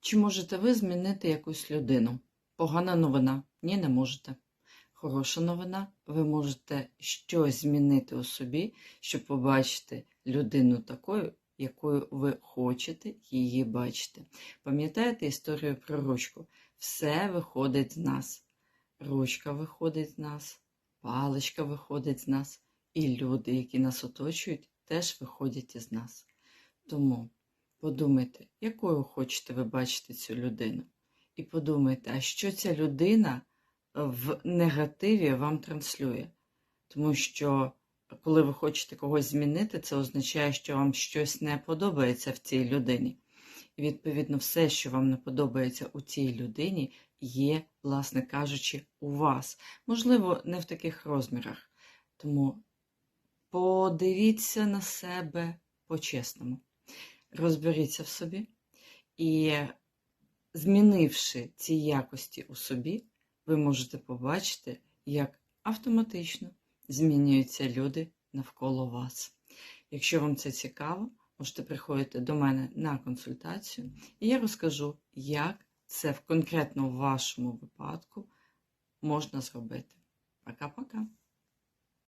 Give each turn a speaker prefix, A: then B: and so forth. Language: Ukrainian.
A: Чи можете ви змінити якусь людину? Погана новина. Ні, не можете. Хороша новина. Ви можете щось змінити у собі, щоб побачити людину такою, якою ви хочете її бачити. Пам'ятаєте історію про ручку? Все виходить з нас. Ручка виходить з нас, паличка виходить з нас, і люди, які нас оточують, теж виходять із нас. Тому подумайте, якою хочете ви бачити цю людину. І подумайте, а що ця людина в негативі вам транслює. Тому що, коли ви хочете когось змінити, це означає, що вам щось не подобається в цій людині. І, відповідно, все, що вам не подобається у цій людині, є, власне кажучи, у вас. Можливо, не в таких розмірах. Тому подивіться на себе по-чесному, розберіться в собі і, змінивши ці якості у собі, ви можете побачити, як автоматично змінюються люди навколо вас. Якщо вам це цікаво, можете приходити до мене на консультацію, і я розкажу, як це в конкретно вашому випадку можна зробити. Пока-пока!